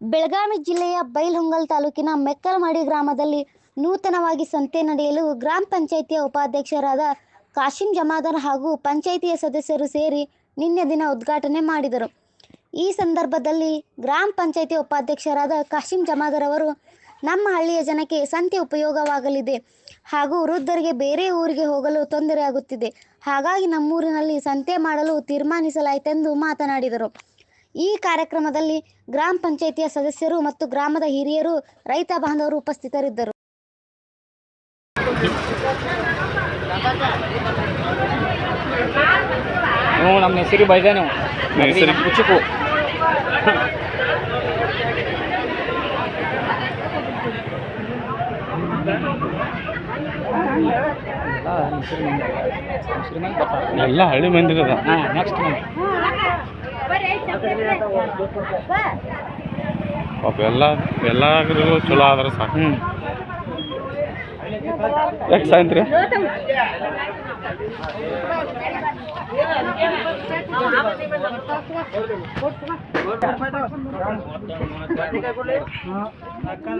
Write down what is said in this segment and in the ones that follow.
ಬೆಳಗಾವಿ ಜಿಲ್ಲೆಯ ಬೈಲಹೊಂಗಲ ತಾಲೂಕಿನ ಮೆಕ್ಕಲಮಾಡಿ ಗ್ರಾಮದಲ್ಲಿ ನೂತನವಾಗಿ ಸಂತೆ ನಡೆಯಲು ಗ್ರಾಮ ಪಂಚಾಯಿತಿಯ ಉಪಾಧ್ಯಕ್ಷರಾದ ಕಾಶಿಂ ಜಮಾದಾರ್ ಹಾಗೂ ಪಂಚಾಯಿತಿಯ ಸದಸ್ಯರು ಸೇರಿ ನಿನ್ನೆ ದಿನ ಉದ್ಘಾಟನೆ ಮಾಡಿದರು. ಈ ಸಂದರ್ಭದಲ್ಲಿ ಗ್ರಾಮ ಪಂಚಾಯಿತಿ ಉಪಾಧ್ಯಕ್ಷರಾದ ಕಾಶಿಂ ಜಮಾದಾರ್ ಅವರು, ನಮ್ಮ ಹಳ್ಳಿಯ ಜನಕ್ಕೆ ಸಂತೆ ಉಪಯೋಗವಾಗಲಿದೆ ಹಾಗೂ ವೃದ್ಧರಿಗೆ ಬೇರೆ ಊರಿಗೆ ಹೋಗಲು ತೊಂದರೆಯಾಗುತ್ತಿದೆ ಹಾಗಾಗಿ ನಮ್ಮೂರಿನಲ್ಲಿ ಸಂತೆ ಮಾಡಲು ತೀರ್ಮಾನಿಸಲಾಯಿತೆಂದು ಮಾತನಾಡಿದರು. ಈ ಕಾರ್ಯಕ್ರಮದಲ್ಲಿ ಗ್ರಾಮ ಪಂಚಾಯಿತಿಯ ಸದಸ್ಯರು ಮತ್ತು ಗ್ರಾಮದ ಹಿರಿಯರು ರೈತ ಬಾಂಧವರು ಉಪಸ್ಥಿತರಿದ್ದರು. ಹ್ಞೂ ನಮ್ಮ ಹೆಸರು ಬೈದೆ ಕುಚುಕು ಎಲ್ಲ ಹಳ್ಳಿ ಮಂದಿರದ ಹಾಂ ನೆಕ್ಸ್ಟ್ ಮಂತ್ ಪಾಪ ಎಲ್ಲ ಎಲ್ಲಾಗ್ರಿಗೂ ಚಲೋ ಆದ್ರೆ ಸಾಕು. ಹ್ಞೂ ಯಾಕೆ ಸಾಯಂತ್ರಿ?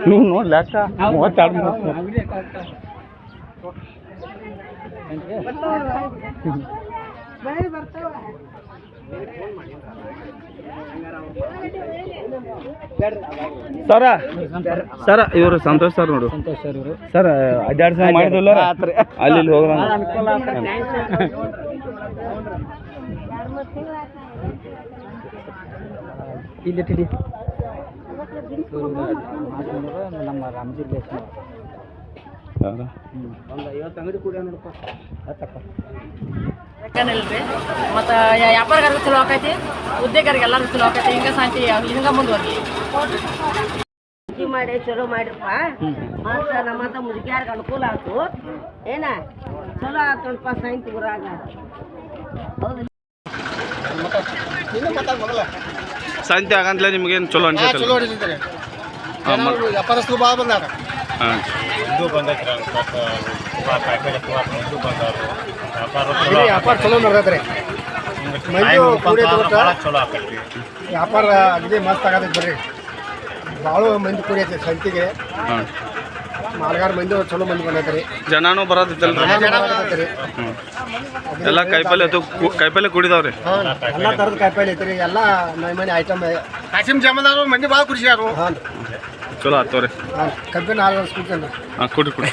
ನೀವು ನೋಡಿ ಲೆಕ್ಕ ಮೂವತ್ತೆರಡು ಮೂವತ್ತು ಸರ ಸರ ಇವರು ಸಂತೋಷ್ ಸರ್ ನೋಡು. ಸಂತೋಷ್ ಸರ್ ಇವರು. ಸರ್ ಅಡ್ಡಾಡ್ ಸಲ ಮಾಡಿದ್ವಲ್ಲ ಅಲ್ಲಿ ಇಲ್ಲಿ ಹೋಗ್ರ ಇಲ್ಲಿ ಟಿಡಿ ನಮ್ಮ ರಾಮಜಿ ಮತ್ತು ವ್ಯಾಪಾರಗಾರರು ಚಲೋ ಆಕೈತಿ ಉದ್ಯೋಗರಿಗೆ ಎಲ್ಲರೂ ಚಲೋ ಆಕೈತಿ. ಹಿಂಗೆ ಶಾಂತಿ ಹಿಂಗೆ ಮುಂದುವರ್ಲಿ. ಅಕ್ಕಿ ಮಾಡಿ ಚಲೋ ಮಾಡಿರಪ್ಪ. ಮತ್ತು ನಮ್ಮಂತ ಮುದುಕಿಯಾರ್ಗೆ ಅನುಕೂಲ ಆಯ್ತು ಏನ? ಚಲೋ ಆತಲ್ಪ ಸೈನ್ ಊರಾಗ. ಸಂತೆ ಆಗಂತಲೇ ನಿಮ್ಗೇನು ಚಲೋ ಅನ್ಸೈತಲ್ಲ ಚಲೋ ಹಾಂ ಇಲ್ಲಿ ವ್ಯಾಪಾರ ಚಲೋ ನಡೆದೈತ್ರಿ ವ್ಯಾಪಾರ ಅಗದಿ ಮಸ್ತ್ ಆಗತೈತಿ ಬರ್ರಿ ಭಾಳ ಮಂದಿ ಕೂಡಿ ಐತಿ ಸಂತಿಗೆ ಮಾಲ್ಗಾರ ಮಂದಿ ಚಲೋ ಮಂದಿ ಬಂದೈತ್ರಿ ಜನನೂ ಬರೋದಿತ್ತಲ್ರಿ ಎಲ್ಲ ಕಾಯಿಪಲ್ಲೆ ಅದು ಕಾಯಿಪಲ್ಲೆ ಕುಡಿದಾವ್ರಿ ಎಲ್ಲ ಥರದ ಕಾಯಿಪಲ್ಲೆ ಐತ್ರಿ ಎಲ್ಲ ಮನೆ ಐಟಮ್ ಕಾಸಿಮ್ ಜಮದಾರು ಮಂದಿ ಭಾಳ ಖುಷಿ ಯಾರು ಹಾಂ ಚಲೋ ಆತವ್ರಿ ಕಬ್ಬಿನ ಹಾಲು ಹಾಂ ಕೊಡಿ ಕುಡಿ